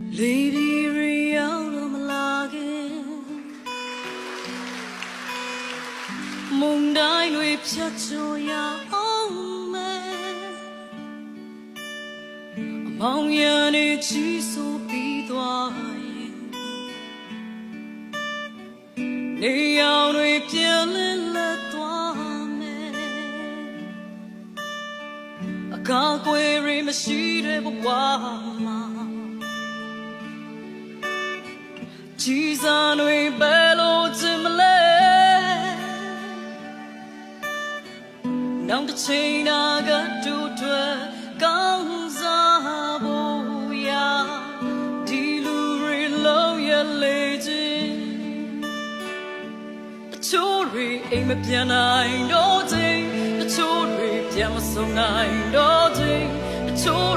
Lady Rihanna Malagan မုန်တိုင်းတွေဖြတ်ကျော်ရအောင်မယ်အမောင်ရန်နေချီဆိုပြီးသွားရင်နေအောင်တွေပြန်လည်လက်သွားမယ်အကားကွယ်ရမရှိတဲ့ဘဝမှာ ကြီးစားတွေဘယ်လိုချင်မလဲနောက်တစ်ချိန်နာကတူတွေကောင်းစားဖို့ရာဒီလူတွေလုံးရလေခြင်းတချို့တွေအိမ်မပြန်နိုင်တော့ခြင်းတချို့တွေပြန်မဆုံးနိုင်တော့ခြင်းတချို့တွေအမောင်ရန်တွေ